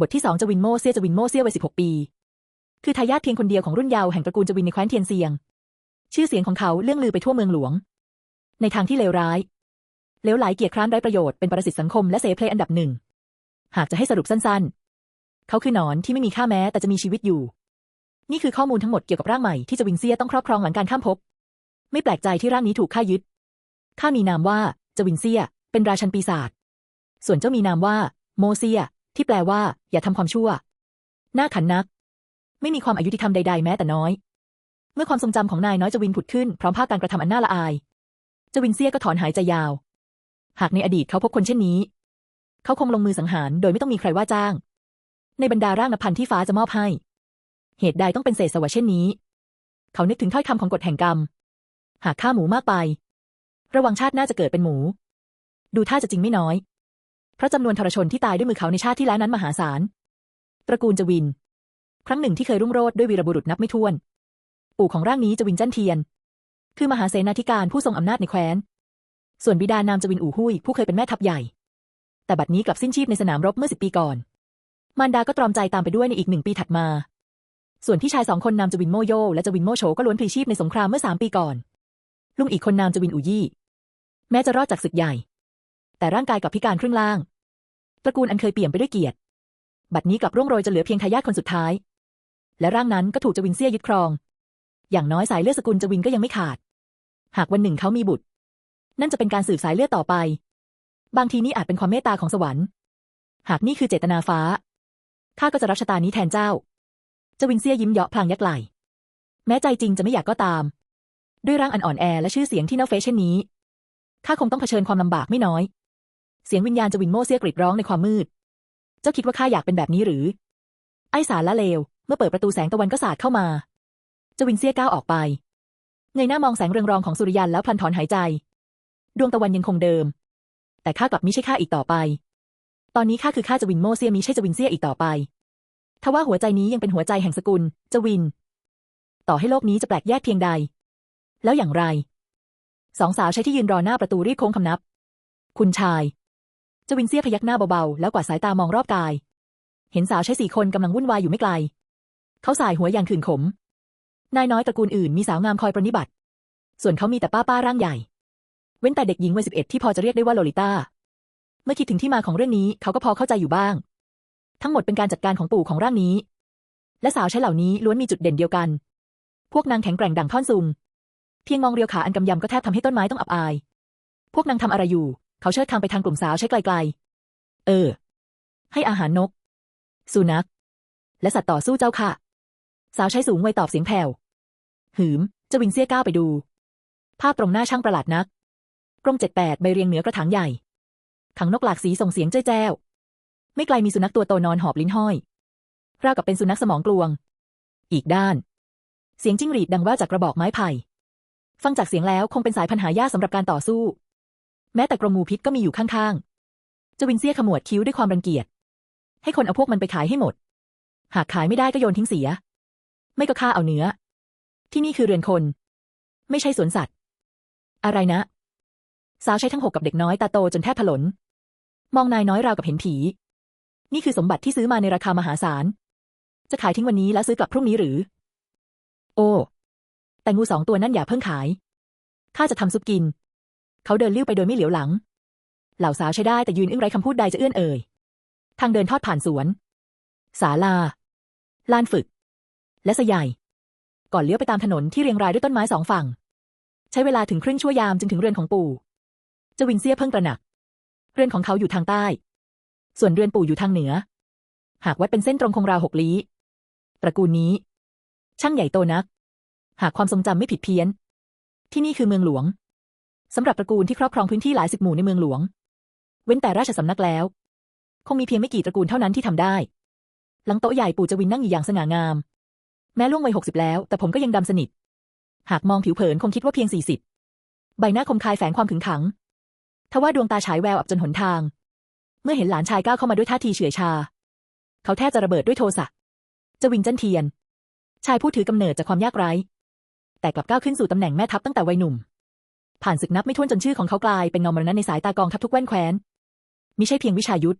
บทที่สองจวินโมเซียจวินโมเซียวัยสิบหกปี คือทายาทเพียงคนเดียวของรุ่นเยาว์แห่งตระกูลจวินในแคว้นเทียนเซียง ชื่อเสียงของเขาเลื่องลือไปทั่วเมืองหลวง ในทางที่เลวร้าย เลวไหลเกียรติคร้านไร้ประโยชน์เป็นปรสิตสังคมและเสเพลอันดับหนึ่ง หากจะให้สรุปสั้นๆ เขาคือหนอนที่ไม่มีค่าแม้แต่จะมีชีวิตอยู่ นี่คือข้อมูลทั้งหมดเกี่ยวกับร่างใหม่ที่จวินเซียต้องครอบครองหลังการข้ามภพ ไม่แปลกใจที่ร่างนี้ถูกฆ่ายึด ข้ามีนามว่าจวินเซีย เป็นราชันปีศาจ ส่วนเจ้ามีนามว่า โมเซีย ที่แปลว่า อย่าทำความชั่ว หน้าขันนัก ไม่มีความอายุที่ทำใดๆ แม้แต่น้อย เมื่อความทรงจำของนายน้อยจวินผุดขึ้นพร้อมภาพการกระทำอันน่าละอาย จวินเซียก็ถอนหายใจยาว หากในอดีตเขาพบคนเช่นนี้ เขาคงลงมือสังหารโดยไม่ต้องมีใครว่าจ้าง ในบรรดาร่างนพันที่ฟ้าจะมอบให้ เหตุใดต้องเป็นเศษสวะเช่นนี้ เขานึกถึงถ้อยคำของกฎแห่งกรรม หากฆ่าหมูมากไป ระวังชาติหน้าจะเกิดเป็นหมู ดูท่าจะจริงไม่น้อย เพราะจำนวนทรชนที่ตายด้วยมือเขาในชาติที่แล้วนั้นมหาศาล ตระกูลจวิน ครั้งหนึ่งที่เคยรุ่งโรจน์ด้วยวีรบุรุษนับไม่ถ้วน ปู่ของร่างนี้จวินจันเทียน คือมหาเสนาธิการผู้ทรงอำนาจในแคว้น ส่วนบิดานามจวินอู่หุยผู้เคยเป็นแม่ทัพใหญ่ แต่บัดนี้กลับสิ้นชีพในสนามรบเมื่อสิบปีก่อน มารดาก็ตรอมใจตามไปด้วยในอีกหนึ่งปีถัดมา ส่วนพี่ชายสองคนนามจวินโมโยและจวินโมโฉก็ล้วนพลีชีพในสงครามเมื่อสามปีก่อน ลุงอีกคนนามจวินอู่ยี่ แม้จะรอดจากศึกใหญ่ แต่ร่างกายกับพิการครึ่งล่าง ตระกูลอันเคยเปี่ยมไปด้วยเกียรติ บัดนี้กลับร่วงโรยจะเหลือเพียงทายาทคนสุดท้าย และร่างนั้นก็ถูกจวินเซียยึดครอง อย่างน้อยสายเลือดสกุลจวินก็ยังไม่ขาด หากวันหนึ่งเขามีบุตร นั่นจะเป็นการสืบสายเลือดต่อไป บางทีนี่อาจเป็นความเมตตาของสวรรค์ หากนี่คือเจตนาฟ้าข้าก็จะรับชะตานี้แทนเจ้าจวินเซียยิ้มเยาะพลางยักไหลแม้ใจจริงจะไม่อยากก็ตาม ด้วยร่างอันอ่อนแอและชื่อเสียงที่เน่าเฟะเช่นนี้ข้าคงต้องเผชิญความลำบากไม่น้อย เสียงวิญญาณจะวินโมเซียกรีดร้องในความมืด เจ้าคิดว่าข้าอยากเป็นแบบนี้หรือ ไอ้สารละเลว เมื่อเปิดประตูแสงตะวันก็สาดเข้ามา จวินเซียก้าวออกไปเงยหน้ามองแสงเรืองรองของสุริยันแล้วพลันถอนหายใจ ดวงตะวันยังคงเดิม แต่ข้ากลับมิใช่ข้าอีกต่อไป ตอนนี้ข้าคือข้าจวินโมเซียมิใช่จวินเซียอีกต่อไป ทว่าหัวใจนี้ยังเป็นหัวใจแห่งสกุลจวิน ต่อให้โลกนี้จะแปลกแยกเพียงใด แล้วอย่างไร สองสาวใช้ที่ยืนรอหน้าประตูรีบโค้งคำนับ คุณชาย จวินเซียพยักหน้าเบาๆ แล้วกวาดสายตามองรอบกาย เห็นสาวใช้สี่คนกำลังวุ่นวายอยู่ไม่ไกล เขาสายหัวอย่างขื่นขม นายน้อยตระกูลอื่นมีสาวงามคอยปรนนิบัติ ส่วนเขามีแต่ป้าป้าร่างใหญ่ เว้นแต่เด็กหญิงวัยสิบเอ็ดที่พอจะเรียกได้ว่าโลลิต้า เมื่อคิดถึงที่มาของเรื่องนี้เขาก็พอเข้าใจอยู่บ้าง ทั้งหมดเป็นการจัดการของปู่ของร่างนี้ และสาวใช้เหล่านี้ล้วนมีจุดเด่นเดียวกัน พวกนางแข็งแกร่งดังท่อนซุง เพียงมองเรียวขาอันกำยำก็แทบทำให้ต้นไม้ต้องอับอาย พวกนางทำอะไรอยู่ เขาเชิดคางไปทางกลุ่มสาวใช้ไกลๆ เออ ให้อาหารนก สุนัข และสัตว์ต่อสู้เจ้าค่ะ สาวใช้สูงวัยตอบเสียงแผ่ว หืมจาวินเซียก้าวไปดู ภาพตรงหน้าช่างประหลาดนัก กรงเจ็ดแปดใบเรียงเหนือกระถางใหญ่ ขังนกหลากสีส่งเสียงเจ้ยแจ้ว ไม่ไกลมีสุนัขตัวโตนอนหอบลิ้นห้อย ราวกับเป็นสุนัขสมองกลวง อีกด้าน เสียงจิ้งหรีดดังว่าจากกระบอกไม้ไผ่ ฟังจากเสียงแล้วคงเป็นสายพันหายาสำหรับการต่อสู้ แม้แต่กรงงูพิษก็มีอยู่ข้างๆจวินเซียขมวดคิ้วด้วยความรังเกียจ ให้คนเอาพวกมันไปขายให้หมด หากขายไม่ได้ก็โยนทิ้งเสีย ไม่ก็ฆ่าเอาเนื้อ ที่นี่คือเรือนคน ไม่ใช่สวนสัตว์ อะไรนะ สาวใช้ทั้งหกกับเด็กน้อยตาโตจนแทบถลน มองนายน้อยราวกับเห็นผี นี่คือสมบัติที่ซื้อมาในราคามหาศาล จะขายทิ้งวันนี้แล้วซื้อกลับพรุ่งนี้หรือ โอ้ แต่งูสองตัวนั่นอย่าเพิ่งขายข้าจะทำซุปกิน เขาเดินลิ้วไปโดยไม่เหลียวหลัง เหล่าสาวใช้ได้แต่ยืนอึ้งไร้คำพูดใดจะเอื้อนเอ่ย ทางเดินทอดผ่านสวน ศาลา ลานฝึก และสยาย ก่อนเลี้ยวไปตามถนนที่เรียงรายด้วยต้นไม้สองฝั่ง ใช้เวลาถึงครึ่งชั่วยามจึงถึงเรือนของปู่เจวินเซียเพิ่งตระหนัก เรือนของเขาอยู่ทางใต้ ส่วนเรือนปู่อยู่ทางเหนือ หากวัดเป็นเส้นตรงคงราวหกลี้ ตระกูลนี้ ช่างใหญ่โตนัก หากความทรงจำไม่ผิดเพี้ยน ที่นี่คือเมืองหลวง สำหรับตระกูลที่ครอบครองพื้นที่หลายสิบหมู่ในเมืองหลวง เว้นแต่ราชสำนักแล้ว คงมีเพียงไม่กี่ตระกูลเท่านั้นที่ทำได้ หลังโต๊ะใหญ่ปู่จวินนั่งอยู่อย่างสง่างาม แม้ล่วงวัยหกสิบแล้ว แต่ผมก็ยังดำสนิท หากมองผิวเผินคงคิดว่าเพียงสี่สิบใบหน้าคมคายแฝงความขึงขังทว่าดวงตาฉายแววอับจนหนทาง เมื่อเห็นหลานชายก้าวเข้ามาด้วยท่าทีเฉื่อยชา เขาแทบจะระเบิดด้วยโทสะจวินจันเทียน ชายผู้ถือกำเนิดจากความยากไร้ แต่กลับก้าวขึ้นสู่ตำแหน่งแม่ทัพตั้งแต่วัยหนุ่ม ผ่านศึกนับไม่ถ้วนจนชื่อของเขากลายเป็นเงามรณะในสายตากองทัพทุกแว่นแคว้นมิใช่เพียงวิชายุทธ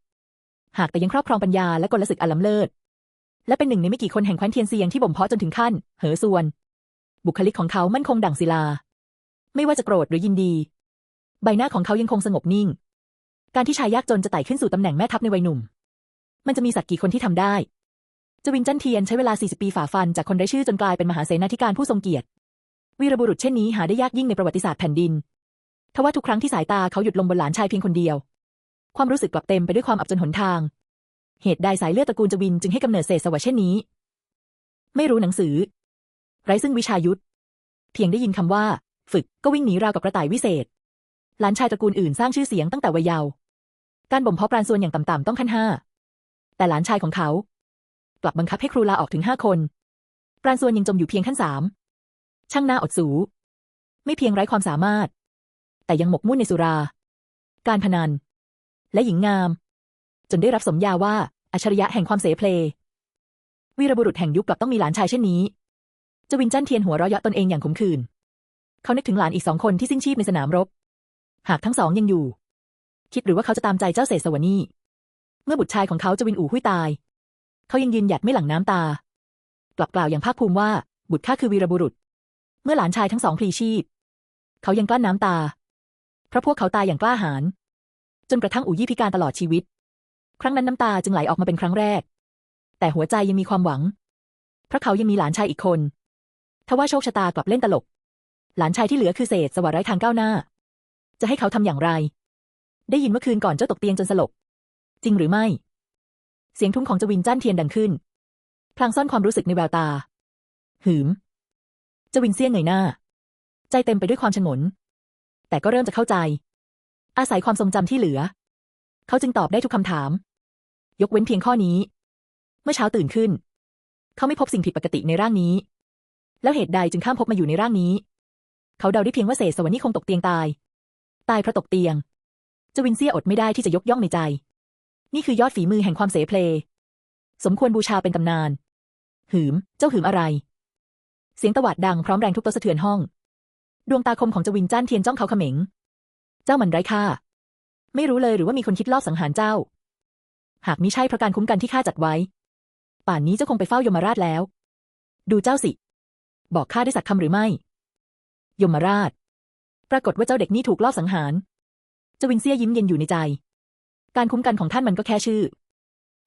หากแต่ยังครอบครองปัญญาและกลศึกอล้ำเลิศ และเป็นหนึ่งในไม่กี่คนแห่งแคว้นเทียนเซียงที่บ่มเพาะจนถึงขั้น เหอส่วน บุคลิกของเขามั่นคงดั่งศิลา ไม่ว่าจะโกรธหรือยินดี ใบหน้าของเขายังคงสงบนิ่ง การที่ชายยากจนจะไต่ขึ้นสู่ตำแหน่งแม่ทัพในวัยหนุ่ม มันจะมีสักกี่คนที่ทำได้จวินจันเทียนใช้เวลา 40 ปีฝ่าฟันจากคนไร้ชื่อจนกลายเป็นมหาเสนาธิการผู้ทรงเกียรติ วีรบุรุษเช่นนี้หาได้ยากยิ่งในประวัติศาสตร์แผ่นดิน ทว่าทุกครั้งที่สายตาเขาหยุดลงบนหลานชายเพียงคนเดียว ความรู้สึกกลับเต็มไปด้วยความอับจนหนทาง เหตุใดสายเลือดตระกูลจวินจึงให้กำเนิดเศษสวะเช่นนี้ ไม่รู้หนังสือ ไร้ซึ่งวิชายุทธ เพียงได้ยินคำว่า ฝึกก็วิ่งหนีราวกับกระต่ายวิเศษ หลานชายตระกูลอื่นสร้างชื่อเสียงตั้งแต่วัยเยาว์ การบ่มเพาะปราณส่วนอย่างต่ำๆต้องขั้นห้า แต่หลานชายของเขา กลับบังคับให้ครูลาออกถึงห้าคนปราณส่วนยังจมอยู่เพียงขั้นสาม ช่างหน่าอดสู ไม่เพียงไร้ความสามารถ แต่ยังหมกมุ่นในสุรา การพนัน และหญิงงาม จนได้รับสมญาว่า อัจฉริยะแห่งความเสเพล วีรบุรุษแห่งยุคกลับต้องมีหลานชายเช่นนี้ จวินจันเทียนหัวเราะเยาะตนเองอย่างขมขื่น เขานึกถึงหลานอีกสองคนที่สิ้นชีพในสนามรบ หากทั้งสองยังอยู่ คิดหรือว่าเขาจะตามใจเจ้าเศษสวนีเมื่อบุตรชายของเขาจวินอู่หุ้ยตาย เขายังยืนหยัดไม่หลั่งน้ำตา กลับกล่าวอย่างภาคภูมิว่าบุตรข้าคือวีรบุรุษ เมื่อหลานชายทั้งสองพลีชีพ เขายังกลั้นน้ำตา เพราะพวกเขาตายอย่างกล้าหาญจนกระทั่งอู่ยี่พิการตลอดชีวิต ครั้งนั้นน้ำตาจึงไหลออกมาเป็นครั้งแรก แต่หัวใจยังมีความหวัง เพราะเขายังมีหลานชายอีกคนทว่าโชคชะตากลับเล่นตลก หลานชายที่เหลือคือเศษสวัสดิ์ไร้ทางก้าวหน้า จะให้เขาทำอย่างไร ได้ยินเมื่อคืนก่อนเจ้าตกเตียงจนสลบ จริงหรือไม่ เสียงทุ้มของจวินจ้านเทียนดังขึ้น พลางซ่อนความรู้สึกในแววตา หืม จวินเซี่ยงเงยหน้า ใจเต็มไปด้วยความฉงน แต่ก็เริ่มจะเข้าใจ อาศัยความทรงจำที่เหลือ เขาจึงตอบได้ทุกคำถาม ยกเว้นเพียงข้อนี้ เมื่อเช้าตื่นขึ้น เขาไม่พบสิ่งผิดปกติในร่างนี้ แล้วเหตุใดจึงข้ามภพมาอยู่ในร่างนี้ เขาเดาได้เพียงว่าเศษสวรรค์นี่คงตกเตียงตาย ตายเพราะตกเตียงจวินเซี่ยอดไม่ได้ที่จะยกย่องในใจ นี่คือยอดฝีมือแห่งความเสเพล สมควรบูชาเป็นตำนาน หืม เจ้าหืมอะไร เสียงตวาดดังพร้อมแรงทุบโต๊ะสะเทือนห้อง ดวงตาคมของจวินจ้านเทียนจ้องเขาเขม็ง เจ้ามันไร้ค่า ไม่รู้เลยหรือว่ามีคนคิดลอบสังหารเจ้า หากมิใช่เพราะการคุ้มกันที่ข้าจัดไว้ ป่านนี้เจ้าคงไปเฝ้ายมราชแล้ว ดูเจ้าสิ บอกข้าได้สักคำหรือไม่ ยมราช ปรากฏว่าเจ้าเด็กนี่ถูกลอบสังหาร จวินเซียยิ้มเย็นอยู่ในใจ การคุ้มกันของท่านมันก็แค่ชื่อ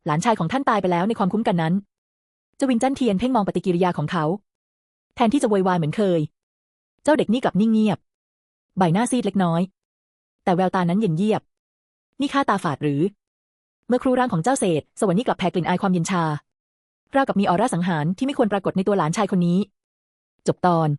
หลานชายของท่านตายไปแล้วในความคุ้มกันนั้นจวินจันเทียนเพ่งมองปฏิกิริยาของเขา แทนที่จะโวยวายเหมือนเคย เจ้าเด็กนี่กลับนิ่งเงียบ ใบหน้าซีดเล็กน้อย แต่แววตานั้นเย็นเยียบ นี่ข้าตาฝาดหรือ เมื่อครูร่างของเจ้าเศษ สวรรค์นี่กลับแผ่กลิ่นอายความเย็นชา ราวกับมีออร่าสังหารที่ไม่ควรปรากฏในตัวหลานชายคนนี้ จบตอน